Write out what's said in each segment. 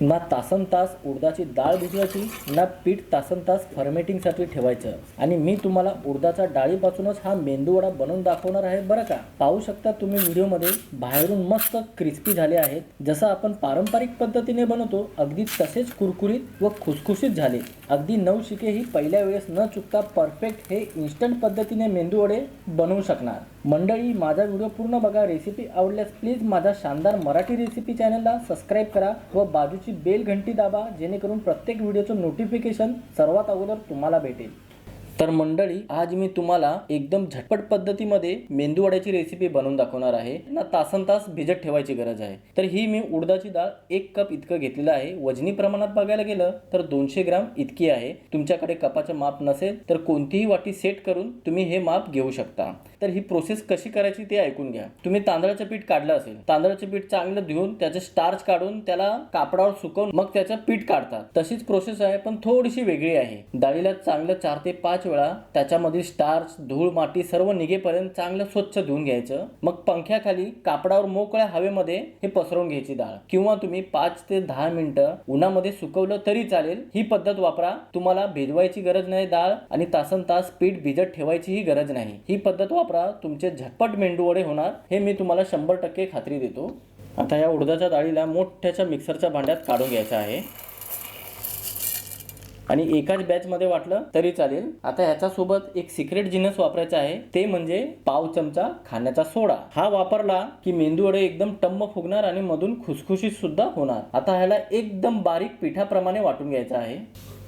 ना तासन तास उडदाची डाळ भिजवायची ना पीठ तासन तास फर्मेटिंगसाठी ठेवायचं. आणि मी तुम्हाला उडदाच्या डाळीपासूनच हा मेंदूवडा बनवून दाखवणार आहे बरं का? पाहू शकता तुम्ही व्हिडिओमध्ये बाहेरून मस्त क्रिस्पी झाले आहेत. जसं आपण पारंपरिक पद्धतीने बनवतो अगदी तसेच कुरकुरीत व खुसखुशीत झाले. अगदी नऊ शिके ही पहिल्या वेळेस न चुकता परफेक्ट हे इन्स्टंट पद्धतीने मेंदूवडे बनवू शकणार. मंडळी माझा व्हिडिओ पूर्ण बघा. रेसिपी आवडल्यास प्लीज माझा शानदार मराठी रेसिपी चॅनलला सबस्क्राईब करा व बाजूची बेल घंटी दाबा जेणेकरून प्रत्येक व्हिडिओचं नोटिफिकेशन सर्वात अगोदर तुम्हाला भेटेल. तर मंडळी आज मी तुम्हाला एकदम झटपट पद्धतीमध्ये मेंदूवड्याची रेसिपी बनवून दाखवणार आहे. ना तासन तास भिजत ठेवायची गरज आहे. तर ही मी उडदाची डाळ एक कप इतकं घेतलेलं आहे. वजनी प्रमाणात बघायला गेलं तर दोनशे ग्राम इतकी आहे. तुमच्याकडे कपाचं माप नसेल तर कोणतीही वाटी सेट करून तुम्ही हे माप घेऊ शकता. तर ही प्रोसेस कशी करायची ते ऐकून घ्या. तुम्ही तांदळाचं पीठ काढलं असेल तांदळाचं पीठ चांगलं धुवून त्याचे स्टार्च काढून त्याला कापडावर सुकवून मग त्याचं पीठ काढतात. तशीच प्रोसेस आहे पण थोडीशी वेगळी आहे. डाळीला चांगलं चार ते पाच वेळा त्याच्यामधील स्टार्च धूळ माती सर्व निघेपर्यंत चांगलं स्वच्छ धुवून घ्यायचं. मग पंख्याखाली कापडावर मोकळ्या हवेमध्ये हे पसरवून घ्यायची डाळ. किंवा तुम्ही पाच ते दहा मिनिटं उन्हामध्ये सुकवलं तरी चालेल. ही पद्धत वापरा. तुम्हाला भिजवायची गरज नाही डाळ आणि तासन तास पीठ भिजत ठेवायचीही गरज नाही. ही पद्धत वापरा. तुमचे झटपट मेंदू वडे होणार हे मी तुम्हाला शंभर टक्के खात्री देतो. आता या उडदाच्या डाळीला मोठ्याच्या मिक्सरच्या भांड्यात काढून घ्यायचं आहे. आणि एकाच बॅचमध्ये वाटलं तरी चालेल. आता ह्याच्यासोबत एक सिक्रेट जिनस वापरायचा आहे. ते म्हणजे पाव चमचा खाण्याचा सोडा. हा वापरला की मेंदू वडे एकदम टम्म फुगणार आणि मधून खुसखुशीत सुद्धा होणार. आता ह्याला एकदम बारीक पिठाप्रमाणे वाटून घ्यायचं आहे.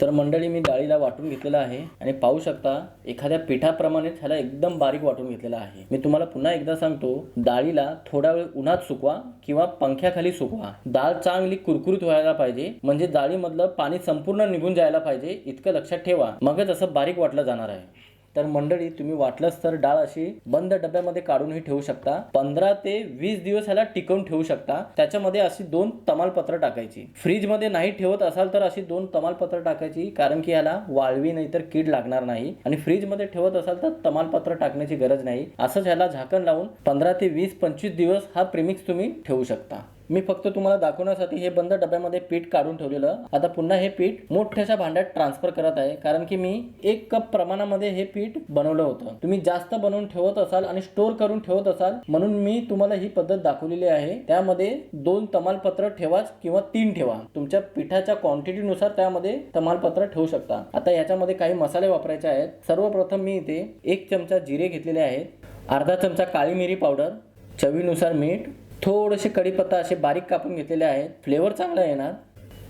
तर मंडळी मी डाळीला वाटून घेतलेलं आहे आणि पाहू शकता एखाद्या पिठाप्रमाणेच ह्याला एकदम बारीक वाटून घेतलेलं आहे. मी तुम्हाला पुन्हा एकदा सांगतो डाळीला थोडा वेळ उन्हात सुकवा किंवा पंख्याखाली सुकवा. डाळ चांगली कुरकुरीत व्हायला पाहिजे म्हणजे डाळीमधलं पाणी संपूर्ण निघून जायला पाहिजे इतकं लक्षात ठेवा. मगच असं बारीक वाटलं जाणार आहे. तर मंडळी तुम्ही वाटलंच तर डाळ अशी बंद डब्यामध्ये काढूनही ठेवू शकता. पंधरा ते वीस दिवस ह्याला टिकवून ठेवू शकता. त्याच्यामध्ये अशी दोन तमालपत्र टाकायची. फ्रीजमध्ये नाही ठेवत असाल तर अशी दोन तमालपत्र टाकायची कारण की ह्याला वाळवी नाही तर कीड लागणार नाही. आणि फ्रीजमध्ये ठेवत असाल तर तमालपत्र टाकण्याची गरज नाही. असंच ह्याला झाकण लावून पंधरा ते वीस पंचवीस दिवस हा प्रेमिक्स तुम्ही ठेवू शकता. मी फक्त तुम्हाला दाखवण्यासाठी हे बंद डब्यामध्ये पीठ काढून ठेवलेलं. आता पुन्हा हे पीठ मोठ्याशा भांड्यात ट्रान्सफर करत आहे कारण की मी एक कप प्रमाणामध्ये हे पीठ बनवलं होतं. तुम्ही जास्त बनवून ठेवत असाल आणि स्टोअर करून ठेवत असाल म्हणून मी तुम्हाला ही पद्धत दाखवलेली आहे. त्यामध्ये दोन तमालपत्र ठेवाच किंवा तीन ठेवा. तुमच्या पिठाच्या क्वांटिटीनुसार त्यामध्ये तमालपत्र ठेवू शकता. आता याच्यामध्ये काही मसाले वापरायचे आहेत. सर्वप्रथम मी इथे एक चमचा जिरे घेतलेले आहेत. अर्धा चमचा काळी मिरी पावडर चवीनुसार मीठ थोडेसे कढीपत्ता असे बारीक कापून घेतलेले आहेत. फ्लेवर चांगला येणार.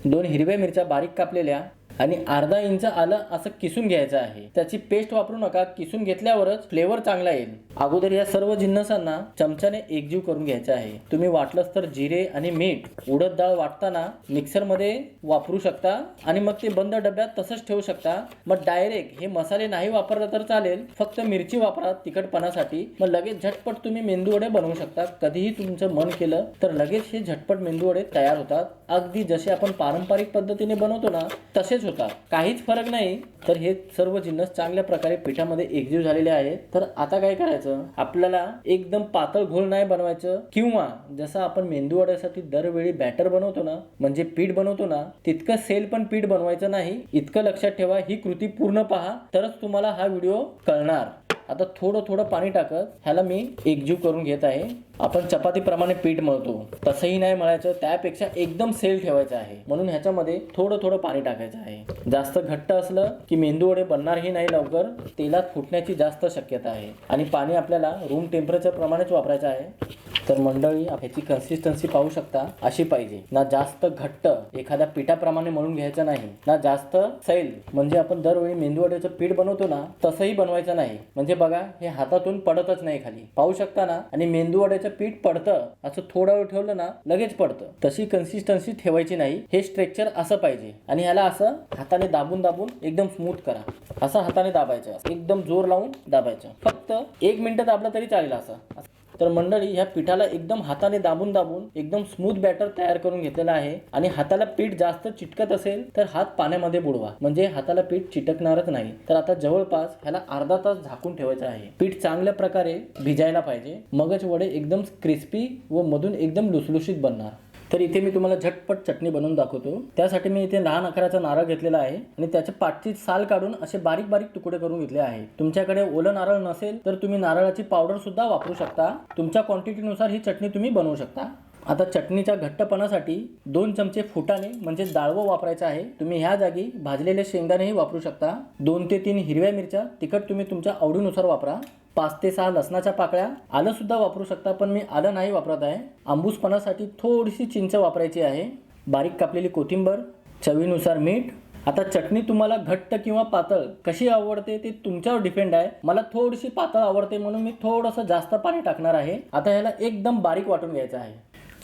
दोन हिरव्या मिरच्या बारीक कापलेल्या. आणि अर्धा इंच आलं असं किसून घ्यायचं आहे. त्याची पेस्ट वापरू नका किसून घेतल्यावरच फ्लेवर चांगला येईल. अगोदर या सर्व जिन्नसांना चमच्याने एकजीव करून घ्यायचं आहे. तुम्ही वाटलंच तर जिरे आणि मीठ उडद डाळ वाटताना मिक्सरमध्ये वापरू शकता आणि मग ते बंद डब्यात तसंच ठेवू शकता. मग डायरेक्ट हे मसाले नाही वापरलं तर चालेल फक्त मिरची वापरा तिखटपणासाठी. मग लगेच झटपट तुम्ही मेंदू वडे बनवू शकता. कधीही तुमचं मन केलं तर लगेच हे झटपट मेंदू वडे तयार होतात. अगदी जसे आपण पारंपरिक पद्धतीने बनवतो ना तसेच होतात काहीच फरक नाही. तर हे सर्व जिन्नस चांगल्या प्रकारे पिठामध्ये एकजीव झालेले आहेत. तर आता काय करायचं? आपल्याला एकदम पातळ घोळ नाही बनवायचं? किंवा जसं आपण मेंदू वड्यासाठी दरवेळी बॅटर बनवतो ना म्हणजे पीठ बनवतो ना तितकं सेल पण पीठ बनवायचं नाही. इतकं लक्षात ठेवा ही कृती पूर्ण पहा. तरच तुम्हाला हा व्हिडिओ कळणार. आता थोडं थोडं पाणी टाकत ह्याला मी एकजीव करून घेत आहे. आपण चपातीप्रमाणे पीठ मळतो. तसंही नाही मळायचं त्यापेक्षा एकदम सेल ठेवायचं आहे. म्हणून ह्याच्यामध्ये थोडं थोडं पाणी टाकायचं आहे. जास्त घट्ट असलं की मेंदू वडे बनणारही नाही लवकर तेलात फुटण्याची जास्त शक्यता आहे. आणि पाणी आपल्याला रूम टेम्परेचर प्रमाणेच वापरायचं आहे. तर मंडळी ह्याची कन्सिस्टन्सी पाहू शकता अशी पाहिजे. ना जास्त घट्ट एखाद्या पिठाप्रमाणे मळून घ्यायचं नाही. ना जास्त सैल. म्हणजे आपण दरवेळी मेंदू वड्याचं पीठ बनवतो ना तसंही बनवायचं नाही. म्हणजे बघा हे हातातून पडतच नाही खाली. पाहू शकता ना? आणि मेंदू वड्याचं पीठ पडतं असं थोडा वेळ ठेवलं ना लगेच पडतं. तशी कन्सिस्टन्सी ठेवायची नाही. हे स्ट्रेक्चर असं पाहिजे. आणि ह्याला असं हाताने दाबून दाबून एकदम स्मूथ करा. असं हाताने दाबायचं. एकदम जोर लावून दाबायचं. फक्त एक मिनिट दाबलं तरी चालेल असं. तर मंडळी ह्या पिठाला एकदम हाताने दाबून दाबून एकदम स्मूथ बॅटर तयार करून घेतलेला आहे. आणि हाताला पीठ जास्त चिटकत असेल तर हात पाण्यामध्ये बुडवा. म्हणजे हाताला पीठ चिटकणारच नाही. तर आता जवळपास ह्याला अर्धा तास झाकून ठेवायचं आहे. पीठ चांगल्या प्रकारे भिजायला पाहिजे. मगच वडे एकदम क्रिस्पी व मधून एकदम लुसलुशीत बनणार. तर इथे मी तुम्हाला झटपट चटणी बनवून दाखवतो. त्यासाठी मी इथे लहान आकाराचा नारळ घेतलेला आहे आणि त्याच्या पाठची साल काढून असे बारीक बारीक तुकडे करून घेतले आहे. तुमच्याकडे ओलं नारळ नसेल तर तुम्ही नारळाची पावडर सुद्धा वापरू शकता. तुमच्या क्वांटिटीनुसार ही चटणी तुम्ही बनवू शकता. आता चटणीच्या घट्टपणासाठी दोन चमचे फुटाणे म्हणजे डाळवं वापरायचं आहे. तुम्ही ह्या जागी भाजलेले शेंगदाणेही वापरू शकता. दोन ते तीन हिरव्या मिरच्या तिखट तुम्ही तुमच्या आवडीनुसार वापरा. पाच ते सहा लसणाच्या पाकळ्या. आलं सुद्धा वापरू शकता पण मी आलं नाही वापरत आहे. आंबूसपणासाठी थोडीशी चिंच वापरायची आहे. बारीक कापलेली कोथिंबर चवीनुसार मीठ. आता चटणी तुम्हाला घट्ट किंवा पातळ कशी आवडते ते तुमच्यावर डिपेंड आहे. मला थोडीशी पातळ आवडते म्हणून मी थोडंसं जास्त पाणी टाकणार आहे. आता ह्याला एकदम बारीक वाटून घ्यायचं आहे.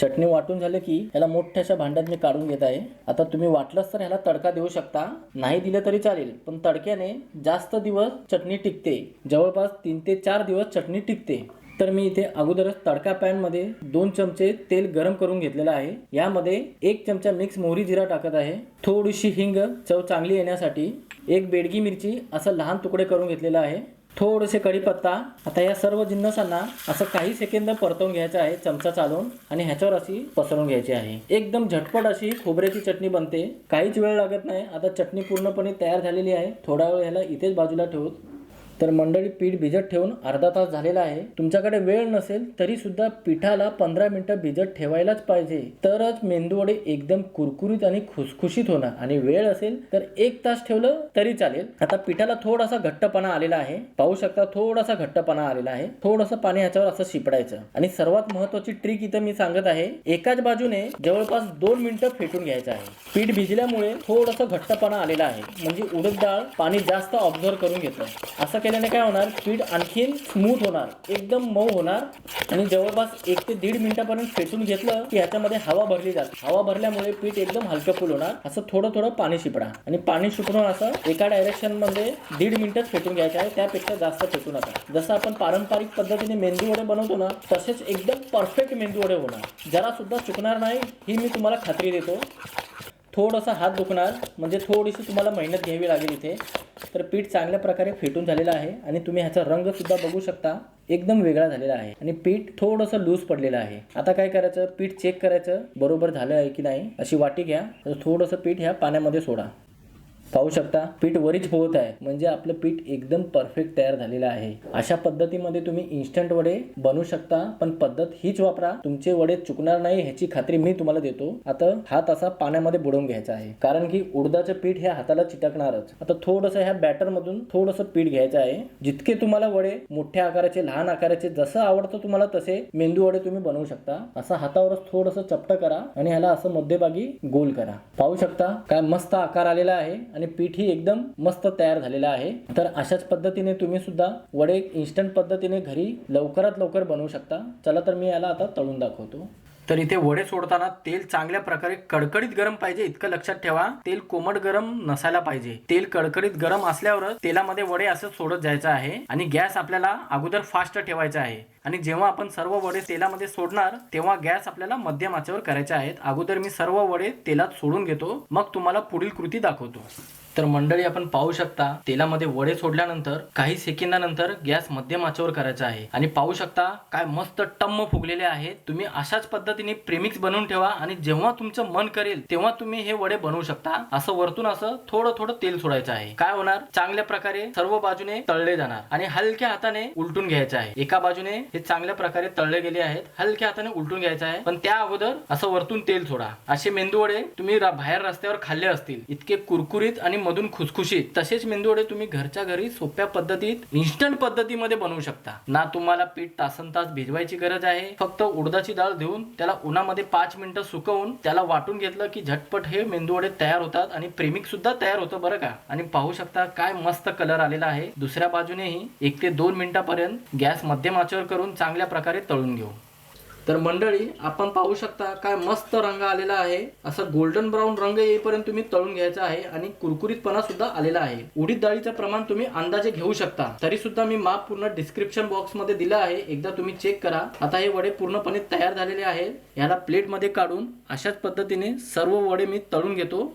चटणी वाटून झालं की ह्याला मोठ्याशा भांड्यात मी काढून घेत आहे. आता तुम्ही वाटलंच तर ह्याला तडका देऊ शकता. नाही दिलं तरी चालेल पण तडक्याने जास्त दिवस चटणी टिकते. जवळपास तीन ते चार दिवस चटणी टिकते. तर मी इथे अगोदरच तडका पॅनमध्ये दोन चमचे तेल गरम करून घेतलेलं आहे. यामध्ये एक चमचा मिक्स मोहरी जिरा टाकत आहे. थोडीशी हिंग चव चांगली येण्यासाठी एक बेडगी मिरची असं लहान तुकडे करून घेतलेलं आहे. थोडेसे कढीपत्ता आता या सर्व जिन्नसांना असं काही सेकंद परतवून घ्यायचं आहे चमचा चालवून आणि ह्याच्यावर अशी पसरवून घ्यायची आहे. एकदम झटपट अशी खोबऱ्याची चटणी बनते. काहीच वेळ लागत नाही. आता चटणी पूर्णपणे तयार झालेली आहे. थोडा वेळ ह्याला इथेच बाजूला ठेवू तर मंडळी पीठ भिजत ठेवून अर्धा तास झालेला आहे. तुमच्याकडे वेळ नसेल तरी सुद्धा पिठाला पंधरा मिनिटं भिजत ठेवायलाच पाहिजे. तरच मेंदूवडे एकदम कुरकुरीत आणि खुसखुशीत होणार. आणि वेळ असेल तर एक तास ठेवलं तरी चालेल. आता पिठाला थोडासा घट्टपणा आलेला आहे. पाहू शकता थोडासा घट्टपणा आलेला आहे. थोडंसं पाणी ह्याच्यावर असं शिपडायचं. आणि सर्वात महत्वाची ट्रिक इथं मी सांगत आहे एकाच बाजूने जवळपास दोन मिनिटं फेटून घ्यायचं आहे. पीठ भिजल्यामुळे थोडंसं घट्टपणा आलेला आहे. म्हणजे उडद डाळ पाणी जास्त ऑब्झर्व करून घेतं असं केल्याने काय होणार? पीठ आणखीन स्मूथ होणार. एकदम मऊ होणार. आणि जवळपास एक ते दीड मिनिटापर्यंत फेटून घेतलं की ह्याच्यामध्ये हवा भरली जाते. हवा भरल्यामुळे पीठ एकदम हलकं फुल होणार. असं थोडं थोडं पाणी शिपडा. आणि पाणी शिपडून असं एका डायरेक्शनमध्ये दीड मिनिटच फेटून घ्यायचं आहे. त्यापेक्षा जास्त फेटू नका. जसं आपण पारंपरिक पद्धतीने मेंदू वडे बनवतो ना तसेच एकदम परफेक्ट मेंदू वडे होणार. जरा सुद्धा चुकणार नाही ही मी तुम्हाला खात्री देतो. थोडासा हात दुखणार म्हणजे थोडीशी तुम्हाला मेहनत घ्यावी लागेल इथे. तर पीठ चांगल्या प्रकारे फेटून झालेलं आहे आणि तुम्ही ह्याचा रंगसुद्धा बघू शकता एकदम वेगळा झालेला आहे. आणि पीठ थोडंसं लूज पडलेलं आहे. आता काय करायचं? पीठ चेक करायचं बरोबर झालं आहे की नाही? अशी वाटी घ्या. तर थोडंसं पीठ ह्या पाण्यामध्ये सोडा. पाहू शकता पीठ वरीच पोहत आहे. म्हणजे आपलं पीठ एकदम परफेक्ट तयार झालेलं आहे. अशा पद्धतीमध्ये तुम्ही इन्स्टंट वडे बनवू शकता पण पद्धत हीच वापरा. तुमचे वडे चुकणार नाही ह्याची खात्री मी तुम्हाला देतो. आता हात असा पाण्यामध्ये बुडवून घ्यायचा आहे. कारण की उडदाचं पीठ हे हाताला चिटकणारच. आता थोडंसं ह्या बॅटर मधून थोडंसं पीठ घ्यायचं आहे. जितके तुम्हाला वडे मोठ्या आकाराचे लहान आकाराचे जसं आवडतं तुम्हाला तसे मेंदू वडे तुम्ही बनवू शकता. असं हातावरच थोडंसं चपट करा आणि ह्याला असं मध्यभागी गोल करा. पाहू शकता काय मस्त आकार आलेला आहे. आणि पीठही एकदम मस्त तयार झालेलं आहे. तर अशाच पद्धतीने तुम्ही सुद्धा वडे इन्स्टंट पद्धतीने घरी लवकरात लवकर बनवू शकता. चला तर मी याला आता तळून दाखवतो. तर इथे वडे सोडताना तेल चांगल्या प्रकारे कडकडीत गरम पाहिजे. इतकं लक्षात ठेवा तेल कोमट गरम नसायला पाहिजे. तेल कडकडीत गरम असल्यावरच तेलामध्ये वडे असं सोडत जायचं आहे आणि गॅस आपल्याला अगोदर फास्ट ठेवायचा आहे. आणि जेव्हा आपण सर्व वडे तेलामध्ये सोडणार तेव्हा गॅस आपल्याला मध्यम आचेवर करायचे आहेत. अगोदर मी सर्व वडे तेलात सोडून घेतो. मग तुम्हाला पुढील कृती दाखवतो. तर मंडळी आपण पाहू शकता तेलामध्ये वडे सोडल्यानंतर काही सेकंदानंतर गॅस मध्यम आचेवर करायचा आहे. आणि पाहू शकता काय मस्त टम्म फुगलेले आहेत. तुम्ही अशाच पद्धतीने प्रेमिक्स बनवून ठेवा आणि जेव्हा तुमचं मन करेल तेव्हा तुम्ही हे वडे बनवू शकता. असं वरतून असं थोडं थोडं तेल सोडायचं आहे. काय होणार? चांगल्या प्रकारे सर्व बाजूने तळले जाणार. आणि हलक्या हाताने उलटून घ्यायचं आहे. एका बाजूने हे चांगल्या प्रकारे तळले गेले आहेत. हलक्या हाताने उलटून घ्यायचं आहे. पण त्या अगोदर असं वरतून तेल सोडा. असे मेंदू वडे तुम्ही बाहेर रस्त्यावर खाल्ले असतील. इतके कुरकुरीत आणि मधून खुसखुशीत तसेच मेंदूवडे तुम्ही घरच्या घरी सोप्या पद्धतीत इन्स्टंट पद्धतीमध्ये बनवू शकता. ना तुम्हाला पीठ तासन तास भिजवायची गरज आहे. फक्त उडदाची डाळ देऊन त्याला उन्हामध्ये पाच मिनिटं सुकवून त्याला वाटून घेतलं की झटपट हे मेंदूवडे तयार होतात आणि प्रेमिक सुद्धा तयार होतं बरं का. आणि पाहू शकता काय मस्त कलर आलेला आहे. दुसऱ्या बाजूनेही एक ते दोन मिनिटापर्यंत गॅस मध्यम आचेवर करून चांगल्या प्रकारे तळून घेऊ. तर मंडळी आपण पाहू शकता काय मस्त रंग आलेला आहे. असं गोल्डन ब्राऊन रंग येईपर्यंत तुम्ही तळून घ्यायचा आहे आणि कुरकुरीतपणा सुद्धा आलेला आहे. उडीद डाळीचं प्रमाण तुम्ही अंदाजे घेऊ शकता. तरी सुद्धा मी माप पूर्ण डिस्क्रिप्शन बॉक्समध्ये दिलं आहे. एकदा तुम्ही चेक करा. आता हे वडे पूर्णपणे तयार झालेले आहेत. याला प्लेटमध्ये काढून अशाच पद्धतीने सर्व वडे मी तळून घेतो.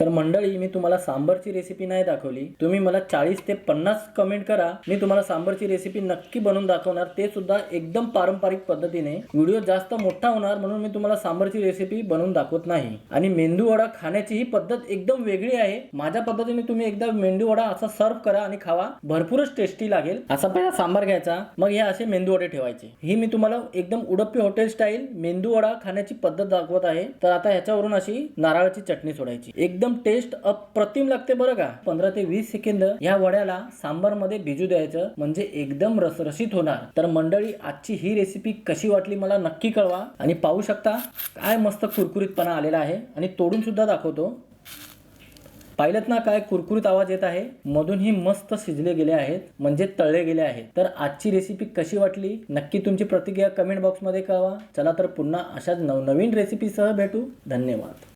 तर मंडळी मी तुम्हाला सांबरची रेसिपी नाही दाखवली. तुम्ही मला चाळीस ते पन्नास कमेंट करा. मी तुम्हाला सांबरची रेसिपी नक्की बनवून दाखवणार. ते सुद्धा एकदम पारंपरिक पद्धतीने. व्हिडिओ जास्त मोठा होणार म्हणून मी तुम्हाला सांबरची रेसिपी बनवून दाखवत नाही. आणि मेंदू वडा खाण्याची ही पद्धत एकदम वेगळी आहे. माझ्या पद्धतीने तुम्ही एकदा मेंदू वडा असा सर्व करा आणि खावा. भरपूरच टेस्टी लागेल. असा पहिला सांबार घ्यायचा. मग हे असे मेंदू वडे ठेवायचे. ही मी तुम्हाला एकदम उडप्पी हॉटेल स्टाईल मेंदू वडा खाण्याची पद्धत दाखवत आहे. तर आता ह्याच्यावरून अशी नारळाची चटणी सोडायची. एकदम टेस्ट अप्रतिम लागते बरं का? पंधरा ते वीस सेकंद या वड्याला सांबारमध्ये भिजू द्यायचं म्हणजे एकदम रसरशीत होणार. तर मंडळी आजची ही रेसिपी कशी वाटली मला नक्की कळवा आणि पाहू शकता काय मस्त कुरकुरीतपणा आलेला आहे. आणि तोडून सुद्धा दाखवतो. पाहिलं ना काय कुरकुरीत आवाज येत आहे? मधूनही मस्त शिजले गेले आहेत म्हणजे तळले गेले आहेत. तर आजची रेसिपी कशी वाटली? नक्की तुमची प्रतिक्रिया कमेंट बॉक्समध्ये कळवा. चला तर पुन्हा अशाच नवनवीन रेसिपीसह भेटू. धन्यवाद.